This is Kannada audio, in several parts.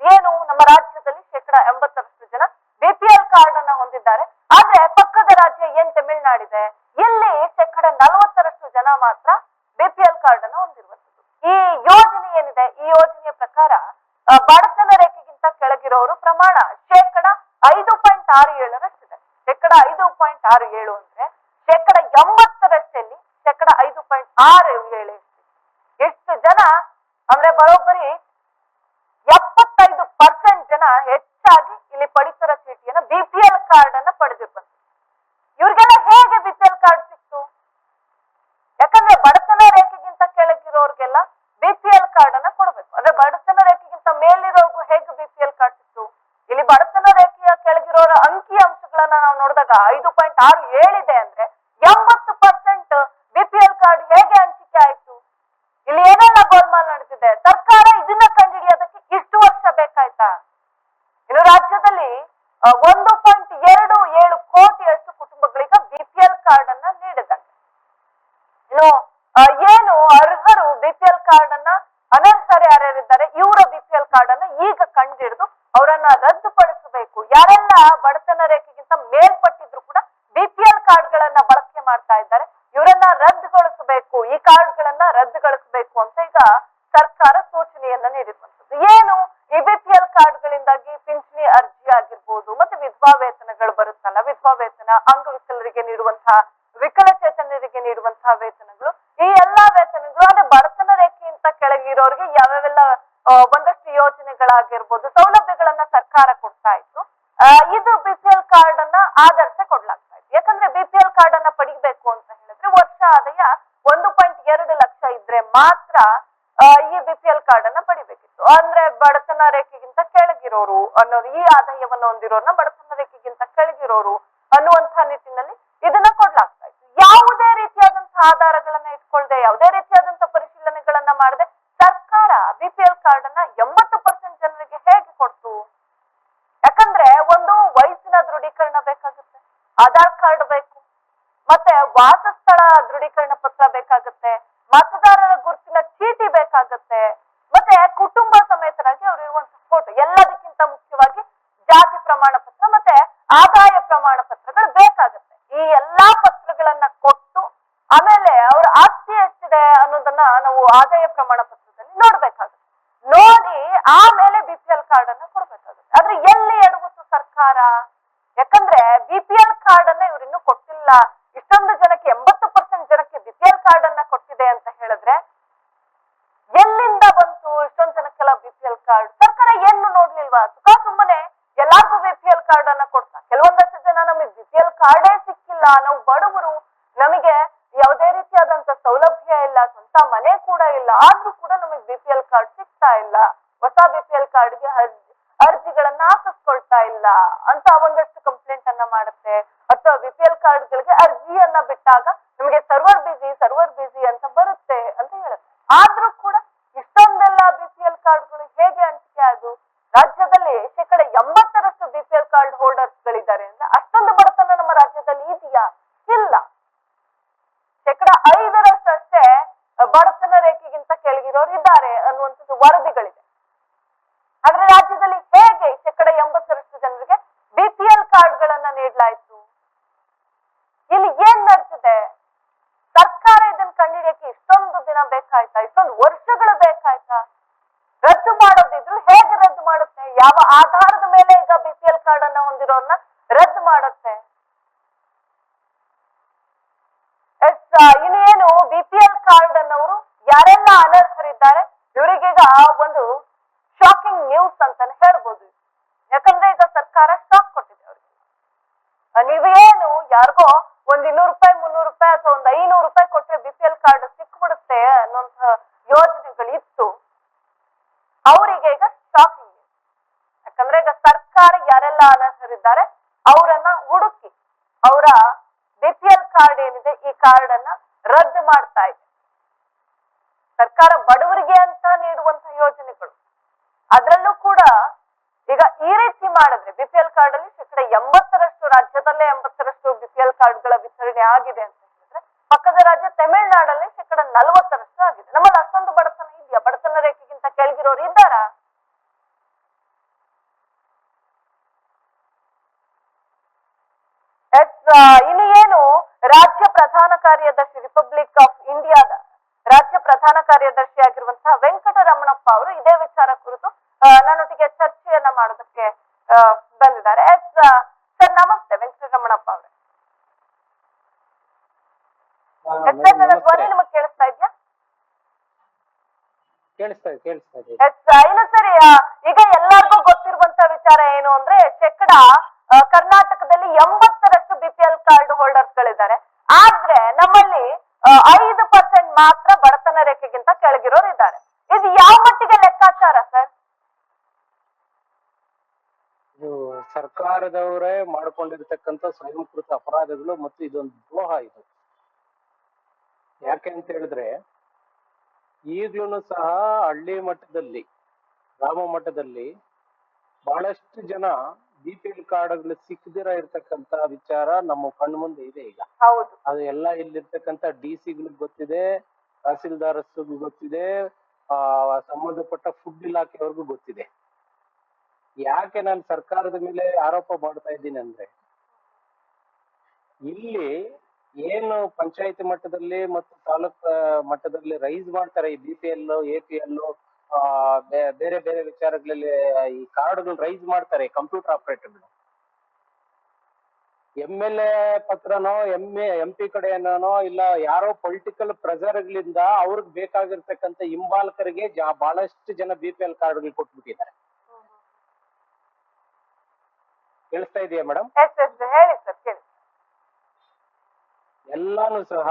ಏನು ನಮ್ಮ ರಾಜ್ಯದಲ್ಲಿ ಶೇಕಡ ಎಂಬತ್ತರಷ್ಟು ಜನ ಬಿಪಿಎಲ್ ಕಾರ್ಡ್ ಅನ್ನ ಹೊಂದಿದ್ದಾರೆ. ಆದ್ರೆ ಪಕ್ಕದ ರಾಜ್ಯ ಏನ್ ತಮಿಳುನಾಡಿದೆ? ಇಲ್ಲಿ ಶೇಕಡ ನಲವತ್ತರಷ್ಟು ಜನ ಮಾತ್ರ ಬಿಪಿಎಲ್ ಕಾರ್ಡ್ ಅನ್ನ ಹೊಂದಿರುವಂತದ್ದು ಈ ಯೋಜನೆ ಏನಿದೆ? ಈ ಯೋಜನೆಯ ಪ್ರಕಾರ ಬಡತನ ರೇಖೆಗಿಂತ ಕೆಳಗಿರೋರು ಪ್ರಮಾಣ ಶೇಕಡ ಐದು ಪಾಯಿಂಟ್ ಆರು ಏಳರಷ್ಟಿದೆ. ಶೇಕಡ ಐದು ಪಾಯಿಂಟ್ ಆರು ಏಳು ಅಂದ್ರೆ ಶೇಕಡ ಎಂಬತ್ತರಷ್ಟಲ್ಲಿ ಶೇಕಡ ಐದು ಪಾಯಿಂಟ್ ಆರು ಏಳು ಎಷ್ಟು ಜನ ಅಂದ್ರೆ ಬರೋಬ್ಬರಿ ಎಪ್ಪತ್ತೈದು ಪರ್ಸೆಂಟ್ ಜನ ಹೆಚ್ಚಾಗಿ ಇಲ್ಲಿ ಪಡಿತರ ಚೀಟಿಯನ್ನ ಬಿಪಿಎಲ್ ಕಾರ್ಡ್ ಅನ್ನ ಪಡೆದಿರ್ಬಂತು ಇವ್ರಿಗೆಲ್ಲ ಹೇಗೆ ಬಿಪಿಎಲ್ ಕಾರ್ಡ್ ಸಿಕ್ತು ಯಾಕಂದ್ರೆ ಬಡತನ ರೇಖೆಗಿಂತ ಕೆಳಗಿರೋರ್ಗೆಲ್ಲ ಬಿಪಿಎಲ್ ಕಾರ್ಡ್ ಅನ್ನ ಕೊಡಬೇಕು ಅಂದ್ರೆ ಬಡತನ ರೇಖೆಗಿಂತ ಮೇಲಿರೋರ್ಗು ಹೇಗೆ ಬಿಪಿಎಲ್ ಕಾರ್ಡ್ ಸಿಕ್ತು ಇಲ್ಲಿ ಬಡತನ ರೇಖೆಯ ಕೆಳಗಿರೋರ ಅಂಕಿ ಅಂಶಗಳನ್ನ ನಾವು ನೋಡಿದಾಗ ಐದು ಪಾಯಿಂಟ್ ಆರು ಏಳಿದೆ ಅಂದ್ರೆ ಎಂಬತ್ತು ಪರ್ಸೆಂಟ್ ಬಿಪಿಎಲ್ ಕಾರ್ಡ್ ಹೇಗೆ ಹಂಚಿಕೆ ಆಯ್ತು ಇಲ್ಲಿ ಏನೆಲ್ಲ ಗೋಲ್ಮಾಲ್ ನಡೆದಿದೆ ಸರ್ಕಾರ ಇದನ್ನ ಕಂಡುಹಿಡಿಯೋದಕ್ಕೆ ಇಷ್ಟು ವರ್ಷ ಬೇಕಾಯ್ತಾ ಇನ್ನು ರಾಜ್ಯದಲ್ಲಿ ಆ, ಒಂದು ಪಾಯಿಂಟ್ ಎರಡು ಏಳು ಕೋಟಿಯಷ್ಟು ಕುಟುಂಬಗಳಿಗೆ ಬಿಪಿಎಲ್ ಕಾರ್ಡ್ ಅನ್ನ ನೀಡಿದ್ದಾರೆ ಇನ್ನು ಆ, ಏನು ಅರ್ಹರು ಬಿಪಿಎಲ್ ಕಾರ್ಡ್ ಅನ್ನ ಅನರ್ಹರು ಯಾರ್ಯಾರಿದ್ದಾರೆ ಇವರ ಬಿಪಿಎಲ್ ಕಾರ್ಡ್ ಅನ್ನ ಕಂಡಿಡಿದು ಅವರನ್ನ ರದ್ದುಪಡಿಸಬೇಕು. ಯಾರೆಲ್ಲ ಬಡತನ ರೇಖೆಗಿಂತ ಮೇಲ್ಪಟ್ಟಿದ್ರು ಕೂಡ ಬಿಪಿಎಲ್ ಕಾರ್ಡ್ ಗಳನ್ನ ಬಳಕೆ ಮಾಡ್ತಾ ಇದ್ದಾರೆ. ಇವರನ್ನ ರದ್ದುಗೊಳಿಸಬೇಕು. ಈ ಕಾರ್ಡ್ಗಳನ್ನ ರದ್ದುಗೊಳಿಸಬೇಕು ಅಂತ ಈಗ ಸರ್ಕಾರ ಸೂಚನೆಯನ್ನ ನೀಡಿರುವಂತದ್ದು ಏನು? ಈ ಬಿಪಿಎಲ್ ಕಾರ್ಡ್ ಗಳಿಂದಾಗಿ ಪಿಂಚಣಿ ಅರ್ಜಿ ಆಗಿರ್ಬೋದು, ಮತ್ತೆ ವಿಧವಾ ವೇತನಗಳು ಬರುತ್ತಲ್ಲ, ವಿಧವಾ ವೇತನ ಅಂಗವಿಕಲರಿಗೆ ನೀಡುವಂತಹ ಆದಾಯ ಒಂದು ಪಾಯಿಂಟ್ ಎರಡು ಲಕ್ಷ ಇದ್ರೆ ಮಾತ್ರ ಈ ಬಿ ಪಿ ಎಲ್ ಕಾರ್ಡ್ ಅನ್ನ ಪಡಿಬೇಕಿತ್ತು. ಅಂದ್ರೆ ಬಡತನ ರೇಖೆಗಿಂತ ಕೆಳಗಿರೋರು ಅನ್ನೋರು ಈ ಆದಾಯವನ್ನ ಹೊಂದಿರೋರ್ನ ಬಡತನ ರೇಖೆಗಿಂತ ಕೆಳಗಿರೋರು ಅನ್ನುವಂತಹ ನಿಟ್ಟಿನಲ್ಲಿ ಇದನ್ನ ಕೊಡ್ಲಾಗ್ತಾ ಇತ್ತು. ಯಾವುದೇ ರೀತಿಯಾದಂತಹ ಆಧಾರಗಳನ್ನ ಇಟ್ಕೊಳ್ದೆ, ಯಾವುದೇ ರೀತಿಯಾದಂತಹ ಆದಾಯ ಪ್ರಮಾಣ ಪತ್ರಗಳು ಬೇಕಾಗುತ್ತೆ. ಈ ಎಲ್ಲಾ ಪತ್ರಗಳನ್ನ ಕೊಟ್ಟು ಆಮೇಲೆ ಅವ್ರ ಆಸ್ತಿ ಎಷ್ಟಿದೆ ಅನ್ನೋದನ್ನ ನಾವು ಆದಾಯ ಪ್ರಮಾಣ ಪತ್ರದಲ್ಲಿ ನೋಡ್ಬೇಕಾಗುತ್ತೆ ನೋಡಿ ಆಮೇಲೆ ಬಿಪಿಎಲ್ ಕಾರ್ಡ್ ಅನ್ನ ಕೊಡ್ಬೇಕಾಗುತ್ತೆ ಆದ್ರೆ ಎಲ್ಲಿ ಎಡಗುತ್ತು ಸರ್ಕಾರ ಯಾಕಂದ್ರೆ ಬಿಪಿಎಲ್ ಕಾರ್ಡ್ ಅನ್ನ ಇವ್ರು ಇನ್ನೂ ಕೊಟ್ಟಿಲ್ಲ ಇಷ್ಟೊಂದು ಜನಕ್ಕೆ ಎಂಬತ್ತು ಪರ್ಸೆಂಟ್ ಜನಕ್ಕೆ ಬಿಪಿಎಲ್ ಕಾರ್ಡ್ ಅನ್ನ ಕೊಟ್ಟಿದೆ ಅಂತ ಹೇಳಿದ್ರೆ ಎಲ್ಲಿಂದ ಬಂತು ಇಷ್ಟೊಂದು ಜನಕ್ಕೆಲ್ಲ ಬಿಪಿಎಲ್ ಕಾರ್ಡ್ ಸರ್ಕಾರ ಏನು ನೋಡ್ಲಿಲ್ವಾ ಸುಖ ಸುಮ್ಮನೆ ಎಲ್ಲಾರ್ಗೂ ಬಿಪಿಎಲ್ ಕಾರ್ಡ್ ಅನ್ನ ಕೊಡ್ತಾ ಕೆಲವೊಂದಷ್ಟು ಜನ ನಮಗೆ ಬಿಪಿಎಲ್ ಕಾರ್ಡೇ ಸಿಕ್ಕಿಲ್ಲ ನಾವು ಬಡವರು ನಮಗೆ ಯಾವುದೇ ರೀತಿಯಾದಂತ ಸೌಲಭ್ಯ ಮನೆ ಕೂಡ ಇಲ್ಲ. ಆದ್ರೂ ಕೂಡ ನಮಗೆ ಬಿಪಿಎಲ್ ಕಾರ್ಡ್ ಸಿಗ್ತಾ ಇಲ್ಲ. ಹೊಸ ಬಿಪಿಎಲ್ ಕಾರ್ಡ್ಗೆ ಅರ್ಜಿ ಅರ್ಜಿಗಳನ್ನ ಹಾಕಿಸ್ಕೊಳ್ತಾ ಇಲ್ಲ. ಅಂತ ಒಂದಷ್ಟು ಕಂಪ್ಲೇಂಟ್ ಅನ್ನ ಮಾಡುತ್ತೆ. ಅಥವಾ ಬಿಪಿಎಲ್ ಕಾರ್ಡ್ಗಳಿಗೆ ಅರ್ಜಿಯನ್ನ ಬಿಟ್ಟಾಗ ನಮಗೆ ಸರ್ವರ್ ಬಿಸಿ ಸರ್ವರ್ ಬಿಸಿ ಅಂತ ಬರುತ್ತೆ ಅಂತ ಹೇಳುತ್ತೆ ಆದ್ರೂ ಕೂಡ ಇಷ್ಟೊಂದೆಲ್ಲ ಬಿಪಿಎಲ್ ಕಾರ್ಡ್ಗಳು ಹೇಗೆ ಹಂಚಿಕೆ ಅದು ರಾಜ್ಯದಲ್ಲಿ ಶೇಕಡ ಎಂಬತ್ತರಷ್ಟು ಬಿಪಿಎಲ್ ಕಾರ್ಡ್ ಹೋಲ್ಡರ್ಸ್ ಗಳಿದ್ದಾರೆ ಅಂದ್ರೆ ಅಷ್ಟೊಂದು ಬಡತನ ನಮ್ಮ ರಾಜ್ಯದಲ್ಲಿ ಇದೆಯಾ ಇಲ್ಲ ಶೇಕಡ ಐದರಷ್ಟು ಅಷ್ಟೇ ಬಡತನ ರೇಖೆಗಿಂತ ಕೆಳಗಿರೋರು ಇದ್ದಾರೆ ಅನ್ನುವಂಥದ್ದು ವರದಿಗಳಿದೆ ಆದ್ರೆ ರಾಜ್ಯದಲ್ಲಿ ಹೇಗೆ ಶೇಕಡ ಎಂಬತ್ತರಷ್ಟು ಜನರಿಗೆ ಬಿಪಿಎಲ್ ಕಾರ್ಡ್ಗಳನ್ನ ನೀಡಲಾಯಿತು. ಇಲ್ಲಿ ಏನ್ ನಡ್ತಿದೆ? ಸರ್ಕಾರ ಇದನ್ನ ಕಂಡಿಡಿಯಕ್ಕೆ ಇಷ್ಟೊಂದು ದಿನ ಬೇಕಾಯ್ತಾ? ಇಷ್ಟೊಂದು ವರ್ಷಗಳು ಬೇಕಾಯ್ತಾ? ರದ್ದು ಮಾಡೋದಿದ್ರು ಹೇಗೆ ರದ್ದು ಮಾಡುತ್ತೆ? ಯಾವ ಆಧಾರದ ಮೇಲೆ ಈಗ ಬಿ ಪಿ ಎಲ್ ಕಾರ್ಡ್ ಅನ್ನ ಹೊಂದಿರೋರ್ನ ರದ್ದು ಮಾಡುತ್ತೆ ಎಸ್ ಇನ್ನೇನು ಬಿಪಿಎಲ್ ಕಾರ್ಡ್ ಅನ್ನೋರು ಯಾರೆಲ್ಲ ಅನರ್ಹರಿದ್ದಾರೆ ಇವರಿಗೀಗ ಒಂದು ಶಾಕಿಂಗ್ ನ್ಯೂಸ್ ಅಂತಾನೆ ಹೇಳ್ಬೋದು ಯಾಕಂದ್ರೆ ಈಗ ಸರ್ಕಾರ ಸ್ಟಾಕ್ ಕೊಟ್ಟಿದೆ ಅವ್ರಿಗೆ ಆ, ನೀವೇನು ಯಾರಿಗೋ ಒಂದ್ ಇನ್ನೂರು ರೂಪಾಯಿ ಮುನ್ನೂರು ರೂಪಾಯಿ ಅಥವಾ ಒಂದ್ ಐನೂರು ರೂಪಾಯಿ ಕೊಟ್ರೆ ಬಿಪಿಎಲ್ ಕಾರ್ಡ್ ಸಿಕ್ಬಿಡುತ್ತೆ ಅನ್ನೋಂಥ ಯೋಜನೆಗಳಿತ್ತು ಅವರಿಗೆ ಈಗ ಶಾಕಿಂಗ್ ಯಾಕಂದ್ರೆ ಈಗ ಸರ್ಕಾರ ಯಾರೆಲ್ಲ ಅನರ್ಹರಿದ್ದಾರೆ ಅವರನ್ನ ಹುಡುಕಿ, ಅವರ ಬಿಪಿಎಲ್ ಕಾರ್ಡ್ ಏನಿದೆ, ಈ ಕಾರ್ಡ್ ಅನ್ನ ರದ್ದು ಮಾಡ್ತಾ ಇದೆ. ಸರ್ಕಾರ ಬಡವರಿಗೆ ಅಂತ ನೀಡುವಂತಹ ಯೋಜನೆಗಳು. ಅದರಲ್ಲೂ ಕೂಡ ಈಗ ಈ ರೀತಿ ಮಾಡಿದ್ರೆ ಬಿಪಿಎಲ್ ಕಾರ್ಡ್ ಅಲ್ಲಿ ಶೇಕಡ ಎಂಬತ್ತರಷ್ಟು, ರಾಜ್ಯದಲ್ಲೇ ಎಂಬತ್ತರಷ್ಟು ಬಿಪಿಎಲ್ ಕಾರ್ಡ್ಗಳ ವಿತರಣೆ ಆಗಿದೆ ಅಂತ ಹೇಳಿದ್ರೆ, ಪಕ್ಕದ ರಾಜ್ಯ ತಮಿಳುನಾಡಲ್ಲಿ ಶೇಕಡ ನಲವತ್ತರಷ್ಟು ಆಗಿದೆ ನಮ್ಮಲ್ಲಿ ಅಷ್ಟೊಂದು ಬಡತನ ಇದೆಯಾ ಬಡತನ ರೇಖೆಗಿಂತ ಕೆಳಗಿರೋರು ಇದ್ದಾರಾ ಇನ್ನು ಏನು? ರಾಜ್ಯ ಪ್ರಧಾನ ಕಾರ್ಯದರ್ಶಿ ರಿಪಬ್ಲಿಕ್ ಆಫ್ ಇಂಡಿಯಾದ ರಾಜ್ಯ ಪ್ರಧಾನ ಕಾರ್ಯದರ್ಶಿ ಆಗಿರುವಂತಹ ವೆಂಕಟರಮಣಪ್ಪ ಅವರು ಇದೇ ವಿಚಾರ ಕುರಿತು ನನ್ನೊಟ್ಟಿಗೆ ಚರ್ಚೆಯನ್ನ ಮಾಡೋದಕ್ಕೆ ಬಂದಿದ್ದಾರೆ. ಸರ್ ನಮಸ್ತೆ ವೆಂಕಟರಮಣಪ್ಪ ಅವರೇ. ಹಾ, ಸರ್ ಮೇಡಮ್ ನನ್ನ ಧ್ವನಿ ನಿಮಗೆ ಕೇಳಿಸ್ತಾ ಇದ್ಯಾ? ಕೇಳಿಸ್ತಾ ಇದೆ ಕೇಳಿಸ್ತಾ ಇದೆ. ಇನ್ನು ಸರಿ ಈಗ ಎಲ್ಲರಿಗೂ ಗೊತ್ತಿರುವಂತ ವಿಚಾರ ಏನು ಅಂದ್ರೆ ಶೇಕಡ ಕರ್ನಾಟಕದಲ್ಲಿ ಎಂಬತ್ತರಷ್ಟು B P L card holders ಗಳಿದ್ದಾರೆ. ಆದ್ರೆ ನಮ್ಮಲ್ಲಿ ಐದು ಪರ್ಸೆಂಟ್ ಮಾತ್ರ ಬಡತನ ರೇಖೆಗಿಂತ ಕೆಳಗಿರೋರು ಇದ್ದಾರೆ ಇದು ಯಾವ ಮಟ್ಟಿಗೆ ಲೆಕ್ಕಾಚಾರ ಸರ್ ಇದು ಸರ್ಕಾರದವರೇ ಮಾಡ್ಕೊಂಡಿರ್ತಕ್ಕಂಥ ಸ್ವಯಂಕೃತ ಅಪರಾಧಗಳು ಮತ್ತು ಇದೊಂದು ದ್ರೋಹ ಇದು. ಯಾಕೆ ಅಂತ ಹೇಳಿದ್ರೆ, ಈಗ್ಲೂ ಸಹ ಹಳ್ಳಿ ಮಟ್ಟದಲ್ಲಿ, ಗ್ರಾಮ ಮಟ್ಟದಲ್ಲಿ ಬಹಳಷ್ಟು ಜನ ಬಿ ಪಿ ಎಲ್ ಕಾರ್ಡ್ಗಳು ಸಿಕ್ಕದಿರ ಇರ್ತಕ್ಕಂತ ವಿಚಾರ ನಮ್ಮ ಕಣ್ಣು ಮುಂದೆ ಇದೆ ಈಗ. ಹೌದು. ಅದು ಎಲ್ಲ ಇಲ್ಲಿರ್ತಕ್ಕಂಥ ಡಿ ಸಿಗಳಿಗೆ ಗೊತ್ತಿದೆ ತಹಸೀಲ್ದಾರ್ ಗೊತ್ತಿದೆ ಆ ಸಂಬಂಧಪಟ್ಟ ಫುಡ್ ಇಲಾಖೆಯವ್ರಿಗೂ ಗೊತ್ತಿದೆ. ಯಾಕೆ ನಾನು ಸರ್ಕಾರದ ಮೇಲೆ ಆರೋಪ ಮಾಡ್ತಾ ಇದ್ದೀನಿ ಅಂದ್ರೆ ಇಲ್ಲಿ ಏನು ಪಂಚಾಯತ್ ಮಟ್ಟದಲ್ಲಿ ಮತ್ತು ತಾಲೂಕ್ ಮಟ್ಟದಲ್ಲಿ ರೈಸ್ ಮಾಡ್ತಾರೆ ಈ B P L A P L ಬೇರೆ ಬೇರೆ ವಿಚಾರಗಳಲ್ಲಿ ಈ ಕಾರ್ಡ್ಗಳು ರೈಸ್ ಮಾಡ್ತಾರೆ ಕಂಪ್ಯೂಟರ್ ಆಪರೇಟರ್ಗಳು. ಎಂ ಎಲ್ ಎ ಪತ್ರನೋ ಎಂ ಎ ಎಂ ಪಿ ಕಡೆನೋ ಇಲ್ಲ ಯಾರೋ ಪೊಲಿಟಿಕಲ್ ಪ್ರೆಸರ್ಗಳಿಂದ ಅವ್ರಿಗೆ ಬೇಕಾಗಿರ್ತಕ್ಕಂಥ ಹಿಂಬಾಲಕರಿಗೆ ಜಾ ಬಹಳಷ್ಟು ಜನ ಬಿ ಪಿ ಎಲ್ ಕಾರ್ಡ್ಗಳು ಕೊಟ್ಬಿಟ್ಟಿದ್ದಾರೆ. ಕೇಳಿಸ್ತಾ ಇದೆಯಾ ಮೇಡಮ್? ಎಸ್ ಎಸ್ ಹೇಳಿ ಸರ್ ಕೇಳಿ. ಎಲ್ಲಾನು ಸಹ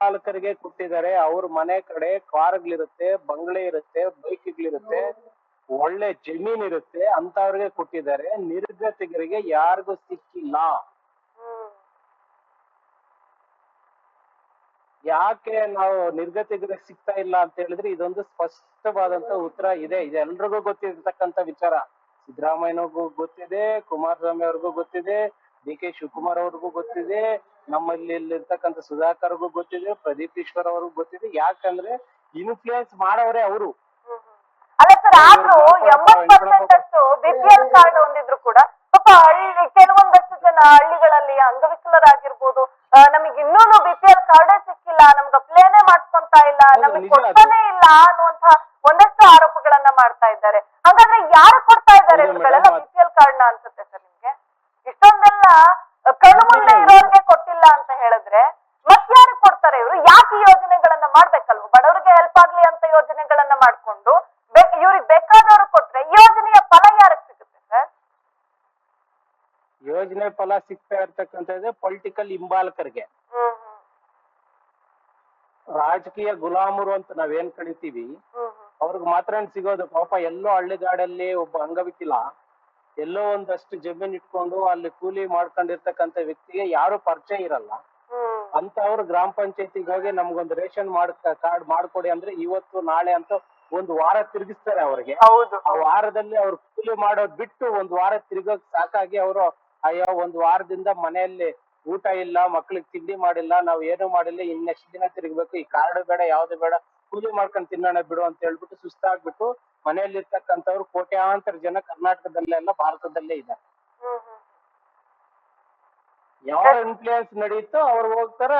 ಹಿಂಬಾಲಕರಿಗೆ ಕೊಟ್ಟಿದ್ದಾರೆ. ಅವ್ರ ಮನೆ ಕಡೆ ಕಾರ್ಗಳಿರುತ್ತೆ, ಬಂಗ್ಲೆ ಇರುತ್ತೆ, ಬೈಕ್ಗಳಿರುತ್ತೆ. ಒಳ್ಳೆ ಜಮೀನ್ ಇರುತ್ತೆ ಅಂತವ್ರಿಗೆ ಕೊಟ್ಟಿದ್ದಾರೆ. ನಿರ್ಗತಿಕರಿಗೆ ಯಾರಿಗೂ ಸಿಕ್ಕಿಲ್ಲ. ಯಾಕೆ ನಾವು ನಿರ್ಗತಿಕರಿಗೆ ಸಿಗ್ತಾ ಇಲ್ಲ ಅಂತ ಹೇಳಿದ್ರೆ ಇದೊಂದು ಸ್ಪಷ್ಟವಾದಂತ ಉತ್ತರ ಇದೆ. ಇದು ಗೊತ್ತಿರತಕ್ಕಂತ ಗೊತ್ತಿರ್ತಕ್ಕಂತ ವಿಚಾರ. ಸಿದ್ದರಾಮಯ್ಯನವ್ರಿಗೂ ಗೊತ್ತಿದೆ, ಕುಮಾರಸ್ವಾಮಿ ಅವ್ರಿಗೂ ಗೊತ್ತಿದೆ, ಡಿ ಕೆ ಶಿವಕುಮಾರ್ ಅವ್ರಿಗೂ ಗೊತ್ತಿದೆ ನಮ್ಮಲ್ಲಿ ಇರ್ತಕ್ಕಂಥ ಸುಧಾಕರ್ಗೂ ಗೊತ್ತಿದೆ ಪ್ರದೀಪ್ ಈಶ್ವರ್ ಅವ್ರಿಗೂ ಗೊತ್ತಿದೆ. ಯಾಕಂದ್ರೆ ಇನ್ಫ್ಲೂಯೆನ್ಸ್ ಮಾಡೋರೇ ಅವರು. ಹ್ಮ್ ಹ್ಮ್. ಅಲ್ಲ ಸರ್ ಆದ್ರೂ ಇವ್ರು ಎಂಬತ್ ಪರ್ಸೆಂಟ್ ಅಷ್ಟು ಬಿ ಕಾರ್ಡ್ ಹೊಂದಿದ್ರು ಕೂಡ ಪಾಪ ಹಳ್ಳಿ ಕೆಲವೊಂದಷ್ಟು ಜನ ಹಳ್ಳಿಗಳಲ್ಲಿ ಅಂಗವಿಕಲರಾಗಿರ್ಬೋದು ನಮಗ್ ಇನ್ನೂನು ಬಿ ಪಿ ಎಲ್ ಕಾರ್ಡೇ ಸಿಕ್ಕಿಲ್ಲ ನಮ್ಗೆ ಅಪ್ಲೈನೇ ಮಾಡ್ಕೊಂತ ಇಲ್ಲ ನಮಗ್ ಕೊಡ್ತಾನೆ ಇಲ್ಲ ಅನ್ನುವಂತ ಒಂದಷ್ಟು ಆರೋಪಗಳನ್ನ ಮಾಡ್ತಾ ಇದ್ದಾರೆ. ಹಾಗಾದ್ರೆ ಯಾರು ಕೊಡ್ತಾ ಇದ್ದಾರೆ ಹೌದು ಇವುಗಳೆಲ್ಲ madam, ಬಿ ಪಿ ಎಲ್ ಕಾರ್ಡ್ನ ಅನ್ಸುತ್ತೆ ಸರ್ ನಿಮ್ಗೆ ಇಷ್ಟೊಂದೆಲ್ಲ ಆ, ಕಣ್ಣು ಮುಂದೆ ಇರೋರ್ಗೆ ಕೊಟ್ಟಿಲ್ಲ ಅಂತ ಹೇಳಿದ್ರೆ ಮತ್ಯಾರು ಕೊಡ್ತಾರೆ ಇವರು ಯಾಕೆ ಈ ಯೋಜನೆಗಳನ್ನ ಮಾಡ್ಬೇಕಲ್ವ ಬಡವರಿಗೆ ಹೆಲ್ಪ್ ಆಗ್ಲಿ ಅಂತ ಯೋಜನೆಗಳನ್ನ ಮಾಡ್ಕೊಂಡು ಬೆ- ಇವ್ರಿಗೆ ಬೇಕಾದವರು ಕೊಟ್ರೆ ಈ ಯೋಜನೆಯ ಫಲ ಯಾರಿಗೆ ಸಿಗುತ್ತೆ ಸರ್ ಯೋಜನೆ ಫಲ ಸಿಗ್ತಾ ಇರ್ತಕ್ಕಂಥದ್ದೇ ಪೊಲಿಟಿಕಲ್ ಹಿಂಬಾಲಕರಿಗೆ. ರಾಜಕೀಯ ಗುಲಾಮರು ಅಂತ ನಾವೇನ್ ಕಳಿತೀವಿ ಅವ್ರಿಗೆ ಮಾತ್ರ ಸಿಗೋದು? ಪಾಪ ಎಲ್ಲೋ ಹಳ್ಳಿಗಾಡಲ್ಲಿ ಒಬ್ಬ ಅಂಗವಿಕಲ ಎಲ್ಲೋ ಒಂದಷ್ಟು ಜಮೀನ್ ಇಟ್ಕೊಂಡು ಅಲ್ಲಿ ಕೂಲಿ ಮಾಡ್ಕೊಂಡಿರ್ತಕ್ಕಂಥ ವ್ಯಕ್ತಿಗೆ ಯಾರು ಪರಿಚಯ ಇರಲ್ಲ. ಅಂತ ಅವ್ರು ಗ್ರಾಮ ಪಂಚಾಯತಿಗೆ ಹೋಗಿ ನಮ್ಗೊಂದು ರೇಷನ್ ಮಾಡ್ ಕಾರ್ಡ್ ಮಾಡ್ಕೊಡಿ ಅಂದ್ರೆ ಇವತ್ತು ನಾಳೆ ಅಂತ ಒಂದು ವಾರ ತಿರುಗಿಸ್ತಾರೆ ಅವ್ರಿಗೆ. ಆ ವಾರದಲ್ಲಿ ಅವ್ರು ಕೂಲಿ ಮಾಡೋದ್ ಬಿಟ್ಟು ಒಂದ್ ವಾರ ತಿರುಗೋಕ್ ಸಾಕಾಗಿ ಅವರು ಅಯ್ಯೋ ಒಂದ್ ವಾರದಿಂದ ಮನೆಯಲ್ಲಿ ಊಟ ಇಲ್ಲ ಮಕ್ಳಿಗೆ ತಿಂಡಿ ಮಾಡಿಲ್ಲ ನಾವ್ ಏನು ಮಾಡಿಲ್ಲ ಇನ್ನೆಷ್ಟು ದಿನ ತಿರ್ಗ್ಬೇಕು ಈ ಕಾರ್ಡ್ ಬೇಡ ಯಾವ್ದು ಬೇಡ ಕೂಲಿ ಮಾಡ್ಕೊಂಡ್ ತಿನ್ನೋಣ ಬಿಡು ಅಂತ ಹೇಳ್ಬಿಟ್ಟು ಸುಸ್ತಾಗ್ಬಿಟ್ಟು ಮನೆಯಲ್ಲಿ ಇರ್ತಕ್ಕಂಥವ್ರು ಕೋಟ್ಯಾಂತರ ಜನ ಕರ್ನಾಟಕದಲ್ಲೆಲ್ಲ ಭಾರತದಲ್ಲೇ ಇದ್ದಾರೆ. ಯಾವ ಇನ್ಫ್ಲೂಯೆನ್ಸ್ ನಡೆಯುತ್ತೋ ಅವ್ರು ಹೋಗ್ತಾರೆ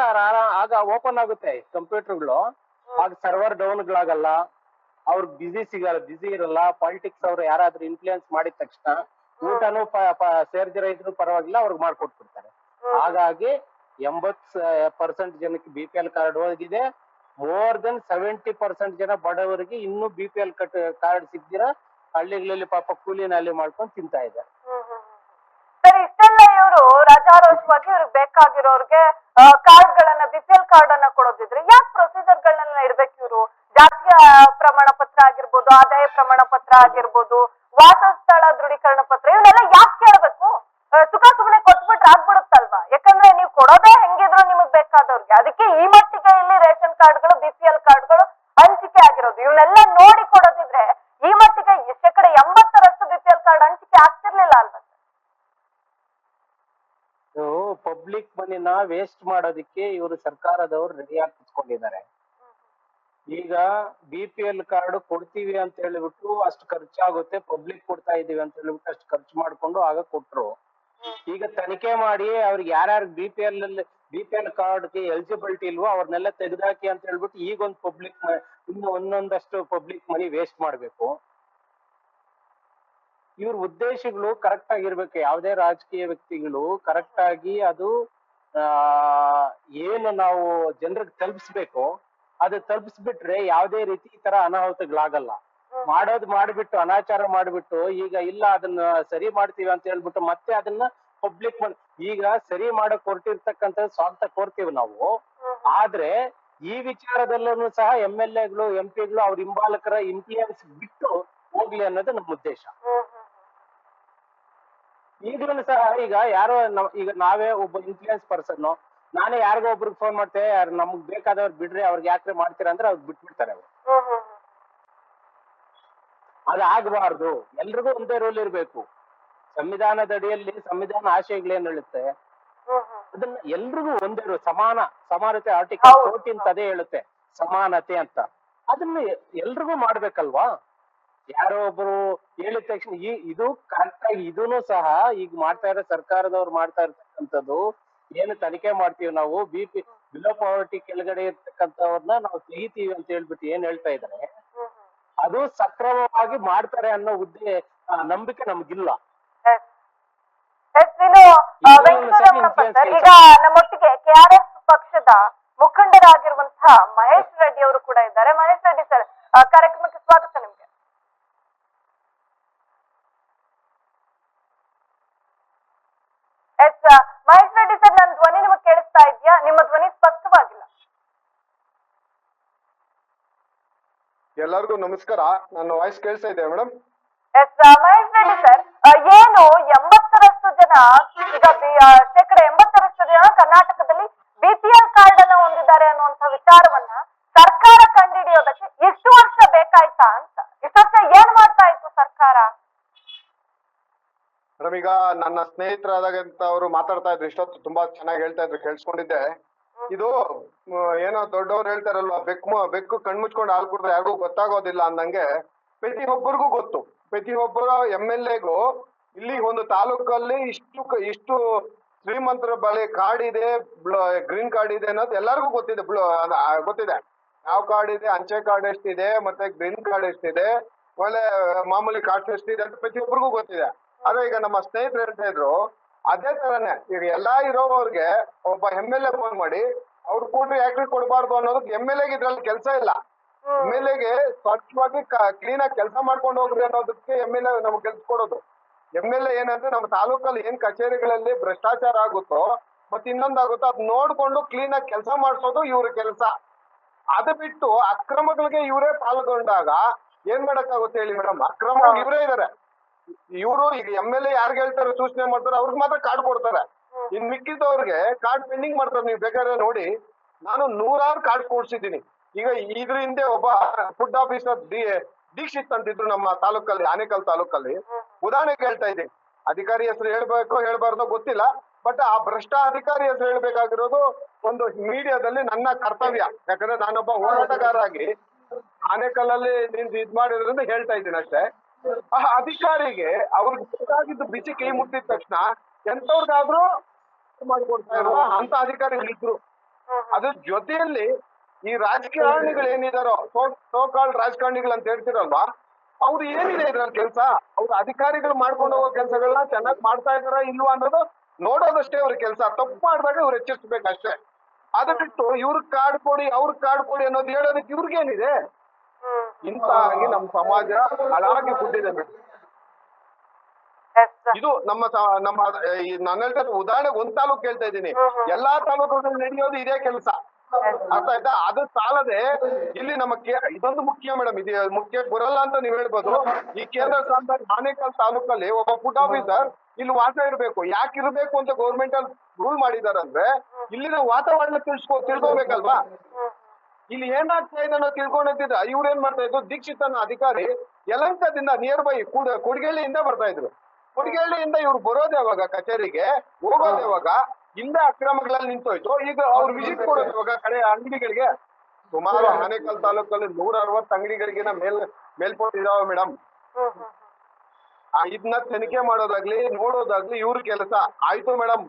ಆಗ ಓಪನ್ ಆಗುತ್ತೆ ಕಂಪ್ಯೂಟರ್ಗಳು ಆಗ ಸರ್ವರ್ ಡೌನ್ಗಳಾಗಲ್ಲ ಅವ್ರಿಗೆ ಬಿಸಿ ಸಿಗಲ್ಲ ಬಿಸಿ ಇರಲ್ಲ ಪಾಲಿಟಿಕ್ಸ್ ಅವ್ರು ಯಾರಾದ್ರೂ ಇನ್ಫ್ಲೂಯೆನ್ಸ್ ಮಾಡಿದ ತಕ್ಷಣ ಊಟನೂ ಸೇರ್ದಿರ ಇದ್ರು ಪರವಾಗಿಲ್ಲ ಅವ್ರಿಗೆ ಮಾಡ್ಕೊಟ್ಬಿಡ್ತಾರೆ. ಹಾಗಾಗಿ ಎಂಬತ್ ಪರ್ಸೆಂಟ್ ಜನಕ್ಕೆ ಬಿ ಪಿ ಎಲ್ ಕಾರ್ಡ್ ಹೋಗಿದೆ. ಮೋರ್ ದೆನ್ ಸೆವೆಂಟಿ ಪರ್ಸೆಂಟ್ ಜನ ಬಡವರಿಗೆ ಇನ್ನೂ B P L cut card ಸಿಗ್ದಿರ ಹಳ್ಳಿಗಳಲ್ಲಿ ಪಾಪ ಕೂಲಿನಲ್ಲಿ ಮಾಡ್ಕೊಂಡು ತಿಂತಾ ಇದ್ದಾರೆ. ಇಷ್ಟೆಲ್ಲ ಇವರು ರಾಜಾರೋಷವಾಗಿ ಇವ್ರಿಗೆ ಬೇಕಾಗಿರೋರ್ಗೆ ಕಾರ್ಡ್ ಗಳನ್ನ ಬಿಪಿಎಲ್ ಪಿ ಎಲ್ ಕಾರ್ಡ್ ಅನ್ನ ಕೊಡೋದಿದ್ರೆ ಯಾಕೆ ಪ್ರೊಸೀಜರ್ ಗಳನ್ನ ಇಡ್ಬೇಕು ಇವರು? ಜಾತಿಯ ಪ್ರಮಾಣ ಪತ್ರ ಆಗಿರ್ಬೋದು ಆದಾಯ ಪ್ರಮಾಣ ಪತ್ರ ಆಗಿರ್ಬೋದು ವಾಸಸ್ಥಳ ವೇಸ್ಟ್ ಮಾಡೋದಕ್ಕೆ ಇವರು ಸರ್ಕಾರದವರು ರೆಡಿಯಾಗಿ ಕುತ್ಕೊಂಡಿದ್ದಾರೆ. ಈಗ ಬಿ ಪಿ ಎಲ್ ಕಾರ್ಡ್ ಕೊಡ್ತೀವಿ ಅಂತ ಹೇಳಿಬಿಟ್ಟು ಅಷ್ಟು ಖರ್ಚಾಗುತ್ತೆ ಪಬ್ಲಿಕ್ ಕೊಡ್ತಾ ಇದೀವಿ ಅಂತ ಹೇಳ್ಬಿಟ್ಟು ಅಷ್ಟು ಖರ್ಚು ಮಾಡ್ಕೊಂಡು ಆಗ ಕೊಟ್ರು. ಈಗ ತನಿಖೆ ಮಾಡಿ ಅವ್ರಿಗೆ ಯಾರ್ಯಾರು B P L B P L ಕಾರ್ಡ್ಗೆ ಎಲಿಜಿಬಿಲಿಟಿ ಇಲ್ವೋ ಅವ್ರನ್ನೆಲ್ಲ ತೆಗೆದಾಕಿ ಅಂತ ಹೇಳ್ಬಿಟ್ಟು ಈಗ ಒಂದು ಪಬ್ಲಿಕ್ ಇನ್ನು ಒಂದೊಂದಷ್ಟು ಪಬ್ಲಿಕ್ ಮನಿ ವೇಸ್ಟ್ ಮಾಡ್ಬೇಕು. ಇವ್ರ ಉದ್ದೇಶಗಳು ಕರೆಕ್ಟ್ ಆಗಿರ್ಬೇಕು. ಯಾವುದೇ ರಾಜಕೀಯ ವ್ಯಕ್ತಿಗಳು ಕರೆಕ್ಟ್ ಆಗಿ ಅದು ಏನು ನಾವು ಜನರಿಗೆ ತಲುಪಿಸ್ಬೇಕು ಅದು ತಲುಪಿಸ್ಬಿಟ್ರೆ ಯಾವುದೇ ರೀತಿ ಈ ತರ ಅನಾಹುತಗಳಾಗಲ್ಲ. ಮಾಡೋದ್ ಮಾಡ್ಬಿಟ್ಟು ಅನಾಚಾರ ಮಾಡ್ಬಿಟ್ಟು ಈಗ ಇಲ್ಲ ಅದನ್ನ ಸರಿ ಮಾಡ್ತೀವಿ ಅಂತ ಹೇಳ್ಬಿಟ್ಟು ಮತ್ತೆ ಅದನ್ನ ಪಬ್ಲಿಕ್ ಈಗ ಸರಿ ಮಾಡಕ್ ಹೊರಟಿರ್ತಕ್ಕಂಥ ಸ್ವಾಗತ ಕೋರ್ತೀವಿ ನಾವು. ಆದ್ರೆ ಈ ವಿಚಾರದಲ್ಲೂ ಸಹ ಎಂ ಎಲ್ ಎಗಳು ಎಂ ಪಿಗಳು ಅವ್ರ ಹಿಂಬಾಲಕರ ಇನ್ಫ್ಲೂಯೆನ್ಸ್ ಬಿಟ್ಟು ಹೋಗ್ಲಿ ಅನ್ನೋದು ನಮ್ಮ ಉದ್ದೇಶ. ಈಗಲೂ ಸಹ ಈಗ ಯಾರೋ ಈಗ ನಾವೇ ಒಬ್ಬ ಇನ್ಫ್ಲೂಯೆನ್ಸ್ ಪರ್ಸನ್ ನಾನೇ ಯಾರಿಗೋ ಒಬ್ರಿಗೆ ಫೋನ್ ಮಾಡ್ತೇ ಯಾರು ನಮ್ಗ್ ಬೇಕಾದವ್ರು ಬಿಡ್ರಿ ಅವ್ರಿಗೆ ಯಾಕ್ರೆ ಮಾಡ್ತೀರಾ ಅಂದ್ರೆ ಅವ್ರು ಬಿಟ್ಬಿಡ್ತಾರೆ ಅವ್ರು. ಅದು ಆಗಬಾರ್ದು ಎಲ್ರಿಗೂ ಒಂದೇ ರೂಲ್ ಇರ್ಬೇಕು. ಸಂವಿಧಾನದ ಅಡಿಯಲ್ಲಿ ಸಂವಿಧಾನ ಆಶಯಗಳೇನ್ ಹೇಳುತ್ತೆ? ಅದನ್ನ ಎಲ್ರಿಗೂ ಒಂದೇ ರೂಲ್ ಸಮಾನ ಸಮಾನತೆ ಆರ್ಟಿಕಲ್ ಹೌದು. ಫೋರ್ಟೀನ್ ಅದೇ ಹೇಳುತ್ತೆ. ಸಮಾನತೆ ಅಂತ. ಅದನ್ನ ಎಲ್ರಿಗೂ ಮಾಡ್ಬೇಕಲ್ವಾ? ಯಾರೋ ಒಬ್ರು ಹೇಳಿದ ತಕ್ಷಣ ಈ ಇದು ಕರೆಕ್ಟ್ ಆಗಿ ಇದೂನು ಸಹ ಈಗ ಮಾಡ್ತಾ ಇರೋ ಸರ್ಕಾರದವ್ರು ಮಾಡ್ತಾ ಇರ್ತಕ್ಕಂಥದ್ದು ಏನು ತನಿಖೆ ಮಾಡ್ತೀವಿ ನಾವು ಬಿ ಪಿ ಬಿಲೋ ಪಾವರ್ಟಿ ಕೆಳಗಡೆ ಇರ್ತಕ್ಕಂಥವ್ರನ್ನ ನಾವು ತೆಗಿತೀವಿ ಅಂತ ಹೇಳ್ಬಿಟ್ಟು ಏನ್ ಹೇಳ್ತಾ ಇದಾರೆ? ಅದು ಸಕ್ರಮವಾಗಿ ಮಾಡ್ತಾರೆ ಅನ್ನೋ ಹುದ್ದೆ ನಂಬಿಕೆ ನಮ್ಗಿಲ್ಲ. ಈಗ ನಮ್ಮೊಟ್ಟಿಗೆ ಕೆಆರ್ಎಸ್ ಪಕ್ಷದ ಮುಖಂಡರಾಗಿರುವಂತಹ ಮಹೇಶ್ ರೆಡ್ಡಿ ಅವರು ಕೂಡ ಇದ್ದಾರೆ. ಮಹೇಶ್ ರೆಡ್ಡಿ ಸರ್ ಕಾರ್ಯಕ್ರಮಕ್ಕೆ ಸ್ವಾಗತ ನಿಮ್ಗೆ. ಎಸ್ ಮಹೇಶ್ ರೆಡ್ಡಿ ಸರ್ ನನ್ನ ಧ್ವನಿ ನಿಮಗೆ ಕೇಳಿಸ್ತಾ ಇದೆಯಾ? ನಿಮ್ಮ ಧ್ವನಿ ಸ್ಪಷ್ಟವಾಗಿಲ್ಲ. ಎಲ್ಲರಿಗೂ ನಮಸ್ಕಾರ. ನನ್ನ ವಾಯ್ಸ್ ಕೇಳಿಸ್ತಾ ಇದೆ madam yes Mahesh Reddy sir ಏನು ಎಂಬತ್ತರಷ್ಟು ಜನ ಈಗ ಶೇಕಡ ಎಂಬತ್ತರಷ್ಟು ಜನ ಕರ್ನಾಟಕದಲ್ಲಿ ಬಿಪಿಎಲ್ ಕಾರ್ಡ್ ಅನ್ನ ಹೊಂದಿದ್ದಾರೆ ಅನ್ನುವಂತ ವಿಚಾರವನ್ನ ಸರ್ಕಾರ ಕಂಡುಹಿಡಿಯೋದಕ್ಕೆ ಇಷ್ಟು ವರ್ಷ ಬೇಕಾಯ್ತಾ ಅಂತ ಇಷ್ಟು ವರ್ಷ ಏನ್ ಮಾಡ್ತಾ ಇತ್ತು ಸರ್ಕಾರ ಈಗ ನನ್ನ ಸ್ನೇಹಿತರಾದಾಗಂತ ಅವರು ಮಾತಾಡ್ತಾ ಇದ್ರು. ಇಷ್ಟೊತ್ತು ತುಂಬಾ ಚೆನ್ನಾಗಿ ಹೇಳ್ತಾ ಇದ್ರು, ಕೇಳಿಸ್ಕೊಂಡಿದ್ದೆ. ಇದು ಏನೋ ದೊಡ್ಡವ್ರು ಹೇಳ್ತಾರಲ್ವಾ, ಬೆಕ್ಕು ಬೆಕ್ಕು ಕಣ್ಮುಚ್ಕೊಂಡು ಹಾಲು ಕುಡಿದ್ರೆ ಯಾರಿಗೂ ಗೊತ್ತಾಗೋದಿಲ್ಲ ಅಂದಂಗೆ ಪ್ರತಿಯೊಬ್ಬರಿಗೂ ಗೊತ್ತು. ಪ್ರತಿಯೊಬ್ಬರ ಎಂ ಎಲ್ ಎಗೂ ಇಲ್ಲಿ ಒಂದು ತಾಲೂಕಲ್ಲಿ ಇಷ್ಟು ಕ- ಇಷ್ಟು ಶ್ರೀಮಂತರ ಬಳಿ ಕಾರ್ಡ್ ಇದೆ ಗ್ರೀನ್ ಕಾರ್ಡ್ ಇದೆ ಅನ್ನೋದು ಎಲ್ಲರಿಗೂ ಗೊತ್ತಿದೆ. ಗೊತ್ತಿದೆ. ಯಾವ ಕಾರ್ಡ್ ಇದೆ, ಅಂಚೆ ಕಾರ್ಡ್ ಎಷ್ಟಿದೆ, ಮತ್ತೆ ಗ್ರೀನ್ ಕಾರ್ಡ್ ಎಷ್ಟಿದೆ, ಒಳ್ಳೆ, ಮಾಮೂಲಿ ಕಾರ್ಡ್ಸ್ ಎಷ್ಟಿದೆ ಅಂತ ಪ್ರತಿಯೊಬ್ಬರಿಗೂ ಗೊತ್ತಿದೆ. ಆದ್ರೆ ಈಗ ನಮ್ಮ ಸ್ನೇಹಿತರು ಹೇಳ್ತಾ ಇದ್ರು ಅದೇ ತರನೇ ಈಗ ಎಲ್ಲಾ ಇರೋವ್ರಿಗೆ ಒಬ್ಬ ಎಂ ಎಲ್ ಎ ಫೋನ್ ಮಾಡಿ ಅವ್ರು ಕೂಡ ಯಾಕ್ರಿ ಕೊಡಬಾರ್ದು ಅನ್ನೋದಕ್ಕೆ ಎಂ ಎಲ್ ಎಗೆ ಇದ್ರಲ್ಲಿ ಕೆಲಸ ಇಲ್ಲ. ಎಂ ಎಲ್ ಎಗೆ ಸ್ವಚ್ಛವಾಗಿ ಕ್ಲೀನ್ ಆಗಿ ಕೆಲಸ ಮಾಡ್ಕೊಂಡು ಹೋಗ್ರಿ ಅನ್ನೋದಕ್ಕೆ ಎಂ ಎಲ್ ಎ ನಮ್ಗೆ ಕೆಲ್ಸ ಕೊಡೋದು. ಎಂ ಎಲ್ ಎ ಏನಂದ್ರೆ ನಮ್ಮ ತಾಲೂಕಲ್ಲಿ ಏನ್ ಕಚೇರಿಗಳಲ್ಲಿ ಭ್ರಷ್ಟಾಚಾರ ಆಗುತ್ತೋ ಮತ್ತೆ ಇನ್ನೊಂದಾಗುತ್ತೋ ಅದ್ ನೋಡ್ಕೊಂಡು ಕ್ಲೀನ್ ಆಗಿ ಕೆಲಸ ಮಾಡಿಸೋದು ಇವ್ರ ಕೆಲಸ. ಅದು ಬಿಟ್ಟು ಅಕ್ರಮಗಳಿಗೆ ಇವರೇ ಪಾಲ್ಗೊಂಡಾಗ ಏನ್ ಮಾಡಕ್ಕಾಗುತ್ತೆ ಹೇಳಿ ಮೇಡಮ್? ಅಕ್ರಮ ಇವರೇ ಇದಾರೆ. ಇವರು ಈಗ ಎಂ ಎಲ್ ಎ ಯಾರ್ಗೆ ಹೇಳ್ತಾರೆ ಸೂಚನೆ ಮಾಡ್ತಾರೆ ಅವ್ರಿಗೆ ಮಾತ್ರ ಕಾರ್ಡ್ ಕೊಡ್ತಾರೆ. ಇನ್ ಮಿಕ್ಕಿದವ್ರಿಗೆ ಕಾರ್ಡ್ ಪೆಂಡಿಂಗ್ ಮಾಡ್ತಾರೆ ನೀವು ಬೇಕಾದ್ರೆ ನೋಡಿ. ನಾನು ನೂರಾರು ಕಾರ್ಡ್ ಕೊಡ್ಸಿದ್ದೀನಿ. ಈಗ ಇದ್ರ ಹಿಂದೆ ಒಬ್ಬ ಫುಡ್ ಆಫೀಸರ್ ಡಿ ದೀಕ್ಷಿತ್ ಅಂತಿದ್ರು ನಮ್ಮ ತಾಲೂಕಲ್ಲಿ ಆನೇಕಲ್ ತಾಲೂಕಲ್ಲಿ. ಉದಾಹರಣೆಗೆ ಹೇಳ್ತಾ ಇದ್ದೀನಿ. ಅಧಿಕಾರಿ ಹೆಸರು ಹೇಳ್ಬೇಕು ಹೇಳ್ಬಾರ್ದು ಗೊತ್ತಿಲ್ಲ ಬಟ್ ಆ ಭ್ರಷ್ಟ ಅಧಿಕಾರಿ ಹೆಸರು ಹೇಳ್ಬೇಕಾಗಿರೋದು ಒಂದು ಮೀಡಿಯಾದಲ್ಲಿ ನನ್ನ ಕರ್ತವ್ಯ. ಯಾಕಂದ್ರೆ ನಾನೊಬ್ಬ ಹೋರಾಟಗಾರ ಆಗಿ ಆನೇಕಲ್ಲಲ್ಲಿ ನಿಂತು ಇದ್ ಮಾಡಿರೋದ್ರಿಂದ ಹೇಳ್ತಾ ಇದ್ದೀನಿ ಅಷ್ಟೇ. ಆ ಅಧಿಕಾರಿಗೆ ಅವ್ರಿಗೆ ಬೇಕಾಗಿದ್ದು ಬಿಸಿ ಕೈ ಮುಟ್ಟಿದ ತಕ್ಷಣ ಎಂತವ್ರಿಗಾದ್ರೂ ಇರುವ ಅಂತ ಅಧಿಕಾರಿಗಳಿದ್ರು ಅದ್ರ ಜೊತೆಯಲ್ಲಿ ಈ ರಾಜಕಾರಣಿಗಳು ಏನಿದಾರೋ ಸೋ ಕಾಲ್ಡ್ ರಾಜಕಾರಣಿಗಳು ಅಂತ ಹೇಳ್ತಿರಲ್ವಾ, ಅವ್ರು ಏನಿದೆ ಇದ್ರ ಕೆಲಸ? ಅವ್ರ ಅಧಿಕಾರಿಗಳು ಮಾಡ್ಕೊಂಡು ಹೋಗೋ ಕೆಲಸಗಳನ್ನ ಚೆನ್ನಾಗಿ ಮಾಡ್ತಾ ಇದಾರ ಇಲ್ವಾ ಅನ್ನೋದು ನೋಡೋದಷ್ಟೇ ಅವ್ರ ಕೆಲಸ. ತಪ್ಪು ಮಾಡಿದಾಗ ಇವ್ರು ಎಚ್ಚರಿಸ್ಬೇಕಷ್ಟೇ. ಅದ ಬಿಟ್ಟು ಇವ್ರ ಕಾರ್ಡ್ ಕೊಡಿ ಅವ್ರ ಕಾರ್ಡ್ ಕೊಡಿ ಅನ್ನೋದು ಹೇಳೋದಕ್ಕೆ ಇವ್ರಿಗೇನಿದೆ? ಇಂತಾಗಿ ನಮ್ಮ ಸಮಾಜ ಹಾಳಾಗಿ ಮೇಡಮ್. ಇದು ನಮ್ಮ ನಮ್ಮ ಈ ನಾನು ಹೇಳ್ತಾ ಇರೋದು ಉದಾಹರಣೆಗೆ ಒಂದ್ ತಾಲೂಕ್ ಹೇಳ್ತಾ ಇದ್ದೀನಿ. ಎಲ್ಲಾ ತಾಲೂಕುಗಳಲ್ಲಿ ನಡೆಯೋದು ಇದೇ ಕೆಲಸ. ಅರ್ಥ ಆಯ್ತಾ? ಅದು ಸಾಲದೆ ಇಲ್ಲಿ ನಮ್ಮ ಇದೊಂದು ಮುಖ್ಯ ಮೇಡಮ್ ಇದು ಮುಖ್ಯ ಬರಲ್ಲ ಅಂತ ನೀವ್ ಹೇಳ್ಬೋದು. ಈ ಕೇಂದ್ರ ಸರ್ಕಾರ ಆನೇಕಲ್ ತಾಲೂಕಲ್ಲಿ ಒಬ್ಬ ಫುಡ್ ಆಫೀಸರ್ ಇಲ್ಲಿ ವಾಸ ಇರ್ಬೇಕು. ಯಾಕೆ ಇರ್ಬೇಕು ಅಂತ ಗೌರ್ಮೆಂಟ್ ಅಲ್ಲಿ ರೂಲ್ ಮಾಡಿದಾರಂದ್ರೆ ಇಲ್ಲಿನ ವಾತಾವರಣ ತಿಳ್ಸ್ಕೊ ತಿಳ್ಕೊಬೇಕಲ್ವಾ? ಇಲ್ಲಿ ಏನಾಗ್ತಾ ಇದೆ ಅನ್ನೋ ತಿಳ್ಕೊಂಡಿದ್ದ ಇವ್ರು ಏನ್ ಮಾಡ್ತಾ ಇದ್ರು? ದೀಕ್ಷಿತ್ ಅನ್ನೋ ಅಧಿಕಾರಿ ಯಲಂಕದಿಂದ ನಿಯರ್ ಬೈ ಕೂಡ ಕೊಡಗೇಳಿಯಿಂದ ಬರ್ತಾ ಇದ್ರು. ಕೊಡಗೇಳಿಯಿಂದ ಇವ್ರು ಬರೋದು ಯಾವಾಗ? ಕಚೇರಿಗೆ ಹೋಗೋದು ಯಾವಾಗ? ಹಿಂದೆ ಅಕ್ರಮಗಳಲ್ಲಿ ನಿಂತೋಯ್ತು. ಈಗ ಅವ್ರು ವಿಸಿಟ್ ಕೊಡೋದು ಯಾವಾಗ? ಕಡೆ ಅಂಗಡಿಗಳಿಗೆ. ಸುಮಾರು ಆನೇಕಲ್ ತಾಲೂಕಲ್ಲಿ ನೂರ ಅರವತ್ತು ಅಂಗಡಿಗಳಿಗಿನ ಮೇಲ್ ಮೇಲ್ಪಟ್ಟು ಇದಾವೆ ಮೇಡಮ್ ಆ ಇದನ್ನ ತನಿಖೆ ಮಾಡೋದಾಗ್ಲಿ ನೋಡೋದಾಗ್ಲಿ ಇವ್ರ ಕೆಲಸ. ಆಯ್ತು ಮೇಡಮ್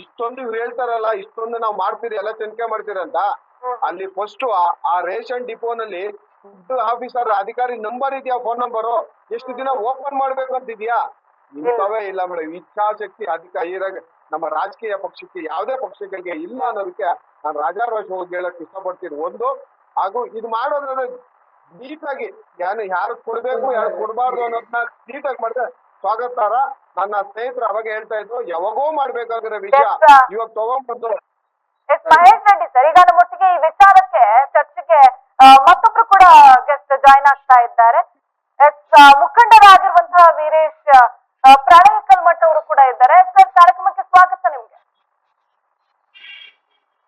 ಇಷ್ಟೊಂದು ಇವ್ರು ಹೇಳ್ತಾರಲ್ಲ ಇಷ್ಟೊಂದು ನಾವು ಮಾಡ್ತೀರಿ ಎಲ್ಲ ತನಿಖೆ ಮಾಡ್ತೀರಂತ ಅಂತ. ಅಲ್ಲಿ ಫಸ್ಟ್ ಆ ರೇಷನ್ ಡಿಪೋನಲ್ಲಿ ಫುಡ್ ಆಫೀಸರ್ ಅಧಿಕಾರಿ ನಂಬರ್ ಇದೆಯಾ ಫೋನ್ ನಂಬರು ಎಷ್ಟು ದಿನ ಓಪನ್ ಮಾಡ್ಬೇಕು ಅಂತಿದ್ಯಾ ಇಂಥವೇ ಇಲ್ಲ ಮೇಡಮ್ ಇಚ್ಛಾಶಕ್ತಿ ಅಧಿಕ ಇರಾಗ ನಮ್ಮ ರಾಜಕೀಯ ಪಕ್ಷಕ್ಕೆ ಯಾವುದೇ ಪಕ್ಷಗಳಿಗೆ ಇಲ್ಲ ಅನ್ನೋದಕ್ಕೆ ನಾನು ರಾಜಾರೋಷ ಹೋಗಿ ಹೇಳಕ್ ಇಷ್ಟಪಡ್ತೀನಿ. ಒಂದು ಹಾಗೂ ಇದು ಮಾಡೋದ್ರ ನೀಟಾಗಿ ಯಾರು ಯಾರು ಕೊಡ್ಬೇಕು ಯಾರು ಕೊಡಬಾರ್ದು ಅನ್ನೋದನ್ನ ನೀಟಾಗಿ ಮಾಡಿದ್ರೆ ಸ್ವಾಗತಾರ. ನನ್ನ ಸ್ನೇಹಿತರು ಅವಾಗ ಹೇಳ್ತಾ ಇದ್ರು ಯಾವಾಗೋ ಮಾಡ್ಬೇಕಾಗಿರೋ ವಿಷಯ ಇವಾಗ ತಗೊಂಡ್ಬಂದು ಎಸ್ ಮಹೇಶ್ ರೆಡ್ಡಿ ಸರ್ ಈಗ ನಮ್ಮೊಟ್ಟಿಗೆ ಈ ವಿಚಾರಕ್ಕೆ ಚರ್ಚೆಗೆ ಮತ್ತೊಬ್ರು ಕೂಡ ಗೆಸ್ಟ್ ಜಾಯ್ನ್ ಆಗ್ತಾ ಇದ್ದಾರೆ. ಎಸ್ ಮುಖಂಡರಾಗಿರುವಂತಹ ವೀರೇಶ್ ಪ್ರಣಯ ಕಲ್ಮಠ್ ಅವರು ಕೂಡ ಇದ್ದಾರೆ. ಸರ್ ಕಾರ್ಯಕ್ರಮಕ್ಕೆ ಸ್ವಾಗತ ನಿಮ್ಗೆ.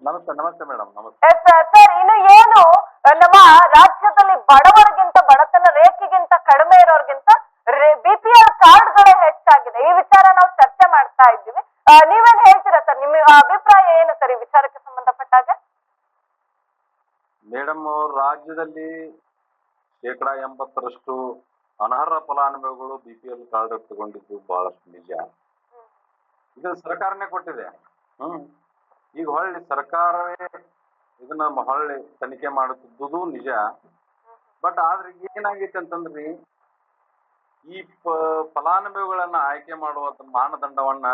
ನಮಸ್ತೆ ನಮಸ್ತೆ ಮೇಡಮ್ ನಮಸ್ತೆ. ಸರ್ ಇನ್ನು ಏನು ನಮ್ಮ ರಾಜ್ಯದಲ್ಲಿ ಬಡವರಿಗಿಂತ ಬಡತನ ರೇಖೆಗಿಂತ ಕಡಿಮೆ ಇರೋರ್ಗಿಂತ ಬಿ ಪಿ ಎಲ್ ಕಾರ್ಡ್ಗಳೇ ಹೆಚ್ಚಾಗಿದೆ. ಈ ವಿಚಾರ ನಾವು ಚರ್ಚೆ ಮಾಡ್ತಾ ಇದ್ದೀವಿ. ನೀವೇನ್ ಸರ್ ನಿಮ್ಮ ಅಭಿಪ್ರಾಯ ಏನು ಸರ್ ಈ ವಿಚಾರಕ್ಕೆ ಸಂಬಂಧಪಟ್ಟಾಗ? ಮೇಡಮ್ ರಾಜ್ಯದಲ್ಲಿ ಶೇಕಡಾ ಎಂಬತ್ತರಷ್ಟು ಅನರ್ಹ ಫಲಾನುಭವಿಗಳು ಬಿಪಿಎಲ್ ಪಿ ಎಲ್ ಕಾರ್ಡ್ ತಗೊಂಡಿದ್ದು ಬಹಳಷ್ಟು ನಿಜ. ಇದು ಸರ್ಕಾರನೇ ಕೊಟ್ಟಿದೆ. ಹ್ಮ್. ಈಗ ಹೊಳ್ಳಿ ಸರ್ಕಾರವೇ ಇದನ್ನ ಹೊಳ್ಳಿ ತನಿಖೆ ಮಾಡುತ್ತಿದ್ದುದು ನಿಜ. ಬಟ್ ಆದ್ರೆ ಏನಾಗೈತೆ ಅಂತಂದ್ರಿ ಈ ಪ- ಫಲಾನುಭವಿಗಳನ್ನ ಆಯ್ಕೆ ಮಾಡುವಂತ ಮಾನದಂಡವನ್ನ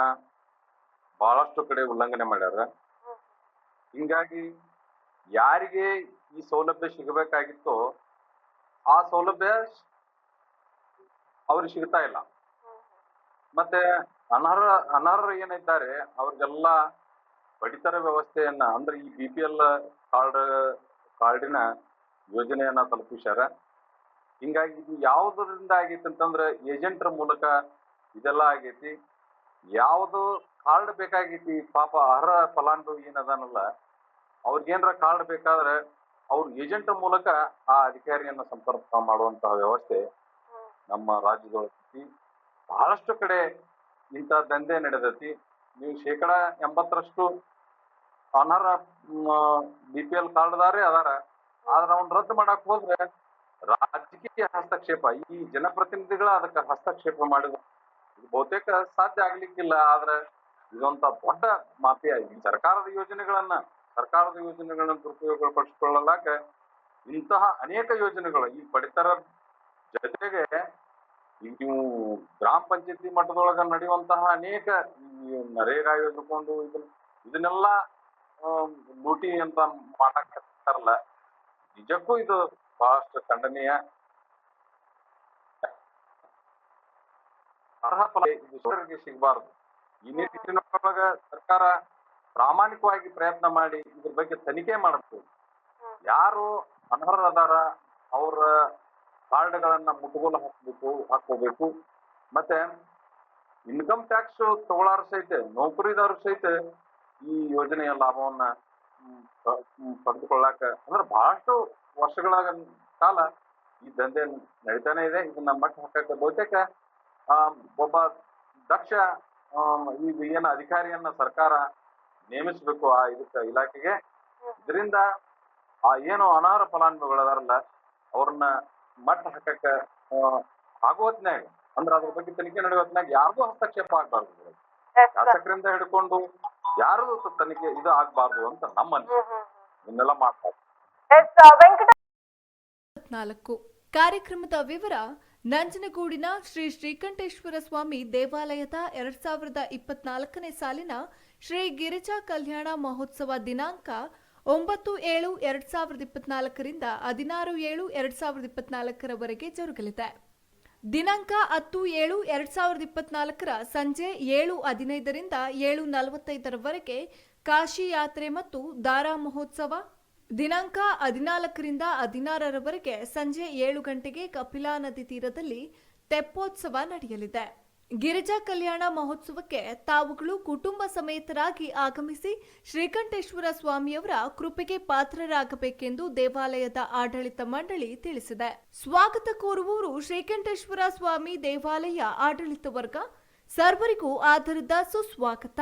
ಬಹಳಷ್ಟು ಕಡೆ ಉಲ್ಲಂಘನೆ ಮಾಡ್ಯಾರ. ಹಿಂಗಾಗಿ ಯಾರಿಗೆ ಈ ಸೌಲಭ್ಯ ಸಿಗಬೇಕಾಗಿತ್ತೋ ಆ ಸೌಲಭ್ಯ ಅವ್ರಿಗೆ ಸಿಗ್ತಾ ಇಲ್ಲ. ಮತ್ತೆ ಅನರ್ಹ ಅನರ್ಹ ಏನಿದ್ದಾರೆ ಅವ್ರಿಗೆಲ್ಲ ಪಡಿತರ ವ್ಯವಸ್ಥೆಯನ್ನ ಅಂದ್ರೆ ಈ ಬಿ ಪಿ ಎಲ್ ಕಾರ್ಡ್ ಕಾರ್ಡಿನ ಯೋಜನೆಯನ್ನ ತಲುಪಿಸ್ಯಾರ. ಹಿಂಗಾಗಿ ಇದು ಯಾವುದರಿಂದ ಆಗೈತಿ ಅಂತಂದ್ರೆ ಏಜೆಂಟ್ರ ಮೂಲಕ ಇದೆಲ್ಲ ಆಗೈತಿ. ಯಾವುದು ಕಾರ್ಡ್ ಬೇಕಾಗೈತಿ ಪಾಪ ಅರ್ಹ ಫಲಾನುಭವಿ ಏನದಾನಲ್ಲ ಅವ್ರಿಗೇನ್ರ ಕಾರ್ಡ್ ಬೇಕಾದ್ರೆ ಅವ್ರ ಏಜೆಂಟ್ ಮೂಲಕ ಆ ಅಧಿಕಾರಿಯನ್ನ ಸಂಪರ್ಕ ಮಾಡುವಂತಹ ವ್ಯವಸ್ಥೆ ನಮ್ಮ ರಾಜ್ಯದೊಳಗೈತಿ ಬಹಳಷ್ಟು ಕಡೆ ಇಂಥ ದಂಧೆ ನಡೆದೈತಿ. ನೀವು ಶೇಕಡ ಎಂಬತ್ತರಷ್ಟು ಅನರ್ಹ ಬಿ ಪಿ ಎಲ್ ಕಾರ್ಡ್ದಾರೇ ಅದಾರ. ಆದ್ರೆ ಅವನ್ ರದ್ದು ಮಾಡಕ್ ಹೋದ್ರೆ ರಾಜಕೀಯ ಹಸ್ತಕ್ಷೇಪ, ಈ ಜನಪ್ರತಿನಿಧಿಗಳ ಅದಕ್ಕೆ ಹಸ್ತಕ್ಷೇಪ ಮಾಡಿದ್ರು. ಇದು ಬಹುತೇಕ ಸಾಧ್ಯ ಆಗ್ಲಿಕ್ಕಿಲ್ಲ, ಆದ್ರೆ ಇದೊಂತ ದೊಡ್ಡ ಮಾತೆ ಈ ಸರ್ಕಾರದ ಯೋಜನೆಗಳನ್ನ ಸರ್ಕಾರದ ಯೋಜನೆಗಳನ್ನ ದುರುಪಯೋಗ ಪಡಿಸಿಕೊಳ್ಳಲಾಕ ಇಂತಹ ಅನೇಕ ಯೋಜನೆಗಳು ಈ ಪಡಿತರ ಜೊತೆಗೆ ನೀವು ಗ್ರಾಮ ಪಂಚಾಯತಿ ಮಟ್ಟದೊಳಗ ನಡೆಯುವಂತಹ ಅನೇಕ ನರೇಗಾ ಯೋಜನೆಕೊಂಡು ಇದನ್ನ, ಇದನ್ನೆಲ್ಲ ಲೂಟಿ ಅಂತ ಮಾಡಾಕತ್ತಾರಲ್ಲ. ನಿಜಕ್ಕೂ ಇದು ಬಹಳಷ್ಟು ಖಂಡನೀಯ. ಅರ್ಹ ಫಲ ಇದು ಸಿಗಬಾರದು. ಈ ನಿಟ್ಟಿನೊಳಗ ಸರ್ಕಾರ ಪ್ರಾಮಾಣಿಕವಾಗಿ ಪ್ರಯತ್ನ ಮಾಡಿ ಇದ್ರ ಬಗ್ಗೆ ತನಿಖೆ ಮಾಡಬೇಕು. ಯಾರು ಅನರ್ಹರದಾರ ಅವರ ಕಾರ್ಡ್ಗಳನ್ನ ಮುಟ್ಟುಗೋಲು ಹಾಕಬೇಕು ಹಾಕೋಬೇಕು ಮತ್ತೆ ಇನ್ಕಮ್ ಟ್ಯಾಕ್ಸ್ ತಗೊಳಾರ ಸಹಿತ ನೌಕರಿದಾರರು ಸಹಿತ ಈ ಯೋಜನೆಯ ಲಾಭವನ್ನ ಪಡೆದುಕೊಳ್ಳಾಕ ಅಂದ್ರೆ ಬಹಳಷ್ಟು ವರ್ಷಗಳ ಕಾಲ ಈ ದಂಧೆ ನಡೀತಾನೆ ಇದೆ. ಇದನ್ನ ಮಟ್ಟ ಹಾಕಕ್ಕೆ ಬಹುತೇಕ ಒಬ್ಬ ದಕ್ಷ ಈಗ ಏನು ಅಧಿಕಾರಿಯನ್ನ ಸರ್ಕಾರ ನೇಮಿಸಬೇಕು ಆ ಇದಕ್ಕೆ ಇಲಾಖೆಗೆ. ಇದರಿಂದ ಆ ಏನು ಅನರ್ಹ ಫಲಾನುಭವಿಗಳದಾರಲ್ಲ ಅವ್ರನ್ನ ಮಟ್ಟ ಹಾಕಕ್ಕ ಆಗೋ ಹೊತ್ನ್ಯಾಗ ಅಂದ್ರೆ ಅದ್ರ ಬಗ್ಗೆ ತನಿಖೆ ನಡೆಯೋ ಹೊತ್ನ್ಯಾಗ ಯಾರಿಗೂ ಹಸ್ತಕ್ಷೇಪ ಆಗ್ಬಾರ್ದು ಶಾಸಕರಿಂದ ಹಿಡ್ಕೊಂಡು ಯಾರು ತನಿಖೆ ಇದು ಆಗ್ಬಾರ್ದು ಅಂತ ನಮ್ಮ ಇನ್ನೆಲ್ಲ ಮಾಡ್ತಾರೆ ವೆಂಕಟ ನಾಲ್ಕು ಕಾರ್ಯಕ್ರಮದ ವಿವರ ನಂಜನಗೂಡಿನ ಶ್ರೀ ಶ್ರೀಕಂಠೇಶ್ವರ ಸ್ವಾಮಿ ದೇವಾಲಯದ ಎರಡ್ ಸಾವಿರದ ಇಪ್ಪತ್ನಾಲ್ಕನೇ ಸಾಲಿನ ಶ್ರೀ ಗಿರಿಜಾ ಕಲ್ಯಾಣ ಮಹೋತ್ಸವ ದಿನಾಂಕ ಒಂಬತ್ತು ಏಳು ಎರಡ್ ಸಾವಿರದ ಇಪ್ಪತ್ನಾಲ್ಕರಿಂದ ಹದಿನಾರು ಏಳು ಎರಡ್ ಸಾವಿರದ ಇಪ್ಪತ್ನಾಲ್ಕರವರೆಗೆ ಜರುಗಲಿದೆ. ದಿನಾಂಕ ಹತ್ತು ಏಳು ಎರಡ್ ಸಾವಿರದ ಇಪ್ಪತ್ನಾಲ್ಕರ ಸಂಜೆ ಏಳು ಹದಿನೈದರಿಂದ ಏಳು ನಲವತ್ತೈದರವರೆಗೆ ಕಾಶಿ ಯಾತ್ರೆ ಮತ್ತು ದಾರಾ ಮಹೋತ್ಸವ ದಿನಾಂಕ ಹದಿನಾಲ್ಕರಿಂದ ಹದಿನಾರರವರೆಗೆ ಸಂಜೆ ಏಳು ಗಂಟೆಗೆ ಕಪಿಲಾ ನದಿ ತೀರದಲ್ಲಿ ತೆಪ್ಪೋತ್ಸವ ನಡೆಯಲಿದೆ. ಗಿರಿಜಾ ಕಲ್ಯಾಣ ಮಹೋತ್ಸವಕ್ಕೆ ತಾವುಗಳು ಕುಟುಂಬ ಸಮೇತರಾಗಿ ಆಗಮಿಸಿ ಶ್ರೀಕಂಠೇಶ್ವರ ಸ್ವಾಮಿಯವರ ಕೃಪೆಗೆ ಪಾತ್ರರಾಗಬೇಕೆಂದು ದೇವಾಲಯದ ಆಡಳಿತ ಮಂಡಳಿ ತಿಳಿಸಿದೆ. ಸ್ವಾಗತ ಕೋರುವವರು ಶ್ರೀಕಂಠೇಶ್ವರ ಸ್ವಾಮಿ ದೇವಾಲಯ ಆಡಳಿತ ವರ್ಗ. ಸರ್ವರಿಗೂ ಆಧಾರದ ಸುಸ್ವಾಗತ.